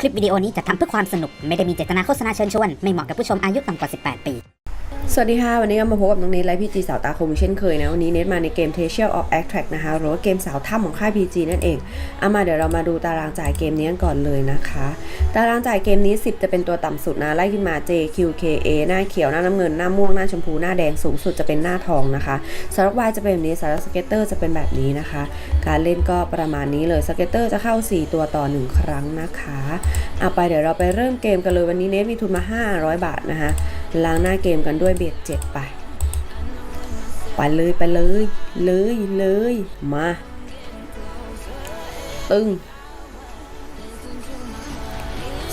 คลิปวิดีโอนี้จะทำเพื่อความสนุก ไม่ได้มีเจตนาโฆษณาเชิญชวน ไม่เหมาะกับผู้ชมอายุต่ำกว่า 18 ปี สวัสดีค่ะ วันนี้ก็มาพบกับน้องเนทและพี่จีสาวตาคมเช่นเคยนะ วันนี้เนทมาในเกม t a s i a l of Attract นะคะหรือว่าเกมสาวถ้ำของค่าย PG นั่นเองเอามาเดี๋ยวเรามาดูตารางจ่ายเกมนี้กันก่อนเลยนะคะ ตารางจ่ายเกมนี้ 10 จะเป็นตัวต่ำสุดนะไล่ขึ้นมา J Q K A หน้าเขียวหน้าน้ำเงินหน้าม่วงหน้าชมพูหน้าแดงสูงสุดจะเป็นหน้าทองนะคะสำหรับ Y จะเป็นแบบนี้สำหรับสเก็ตเตอร์จะเป็นแบบนี้นะคะ การเล่นก็ประมาณนี้เลยสเก็ตเตอร์จะเข้า 4 ตัวต่อ 1 ครั้งนะคะเอาไปเดี๋ยวเราไปเริ่มเกมกันเลยวันนี้เนทมีทุนมา 500 บาทนะคะล้างหน้าเกมกันด้วยเบียด7ไปไปเลยไปเลย เลยเลยมาตึง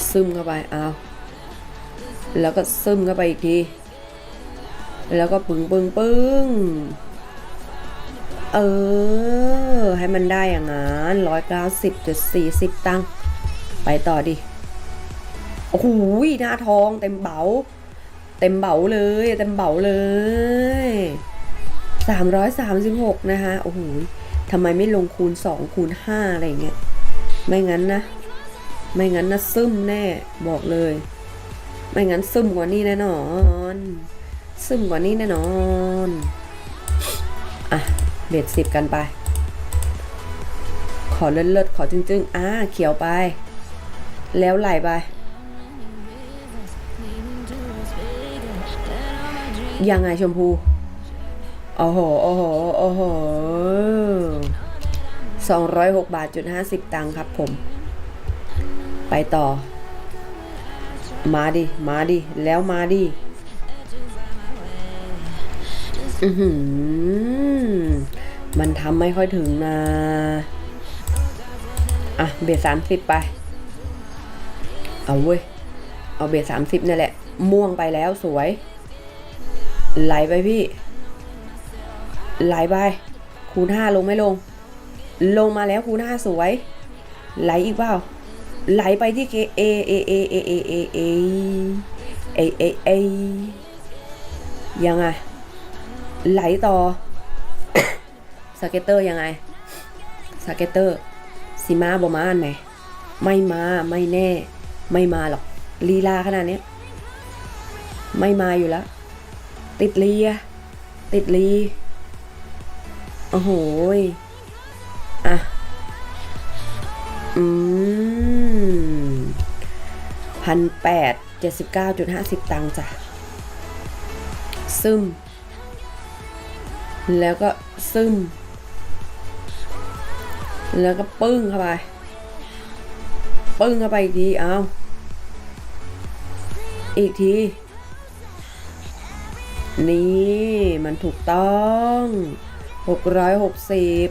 ซึมเข้าไปเอาแล้วก็ซึมเข้าไปอีกที แล้วก็ปึ้งปึ้งปึ้งเออ ให้มันได้อย่างนั้นร้อยเก้าสิบจุดสี่สิบตังค์ไปต่อดิ โอ้โหหน้าทองเต็มเบา เต็มเบาเลย เต็มเบาเลย336นะคะ โอ้โหทำไมไม่ลงคูณ2คูณ5อะไรอย่างเงี้ย ไม่งั้นนะ ไม่งั้นนะซึมแน่บอกเลย ไม่งั้นซึมกว่านี้แน่นอน ซึมกว่านี้แน่นอน อะ เบ็ดสิบกันไป ขอเลิศๆขอจึงๆ อ่าเขียวไป แล้วไหลไป ยังไงชมพูโอ้โหโอ้โหโอ้โหสองร้อยหกบาทจุดห้าสิบตังค์ครับผม ไปต่อ มาดิ มาดิ แล้วมาดิ อือหือมันทำไม่ค่อยถึงนะ อะ เบสสามสิบไป เอาเว้ย เอาเบสสามสิบนี่แหละ ม่วงไปแล้วสวย ไหลไปพี่ ไหลไปคูณห้าลงไม่ลง ลงมาแล้วคูณห้าสวย ไหลอีกเปล่า ไหลไปที่เกเอเอเอเอเอเอเอเอเอเอยังไง ไหลต่อสเก็ตเตอร์ยังไงสเก็ตเตอร์สีมาบอมาอันไหนไม่มาไม่แน่ ไม่มาหรอกลีลาขนาดนี้ไม่มาอยู่แล้ว ติดลีอะติดลี โอ้โหอะ อืมพันแปดเจ็ดสิบเก้าจุดห้าสิบตังค์จ้ะ ซึม แล้วก็ซึม แล้วก็ปึ้งเข้าไป ปึ้งเข้าไปอีกที เอา อีกที นี่มันถูกต้องหกร้อยหกสิบ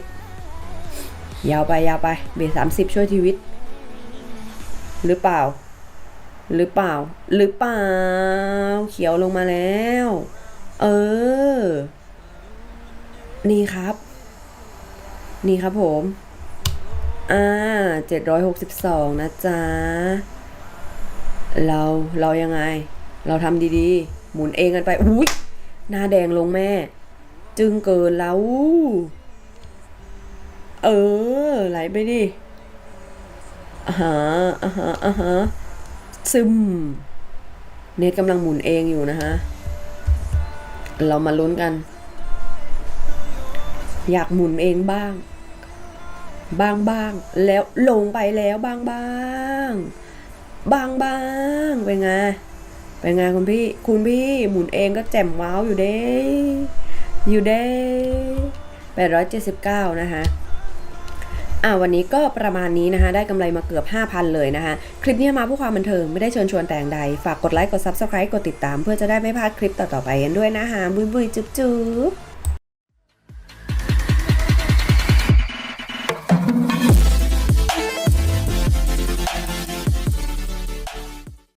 ยาวไปยาวไป เบสสามสิบช่วยชีวิต หรือเปล่า หรือเปล่า หรือเปล่า เขียวลงมาแล้ว เออ นี่ครับ นี่ครับผม อ่าเจ็ดร้อยหกสิบสองนะจ๊ะ เรา เรายังไง เราทำดีๆ หมุนเองกันไป อุ้ย หน้าแดงลงแม่ จึงเกินแล้ว เออ ไหลไปดิอ่าฮะอ่าฮะอ่าฮะซึม เนทกำลังหมุนเองอยู่นะฮะ เรามาลุ้นกัน อยากหมุนเองบ้าง บ้างบ้าง แล้วลงไปแล้วบ้างบ้าง บ้างบ้าง เป็นไง เป็นไงคุณพี่ คุณพี่หมุนเองก็แจ่มว้าวอยู่เด้ อยู่เด้แปดร้อยเจ็ดสิบเก้านะคะอ่าวันนี้ก็ประมาณนี้นะคะ ได้กำไรมาเกือบ 5,000 เลยนะคะ คลิปนี้มาเพื่อความบันเทิง ไม่ได้เชิญชวนแต่งใด ฝากกดไลค์ กด Subscribe กดติดตาม เพื่อจะได้ไม่พลาดคลิปต่อ ๆ ไปกันด้วยนะคะบุยบุยจุ๊บจุ๊บ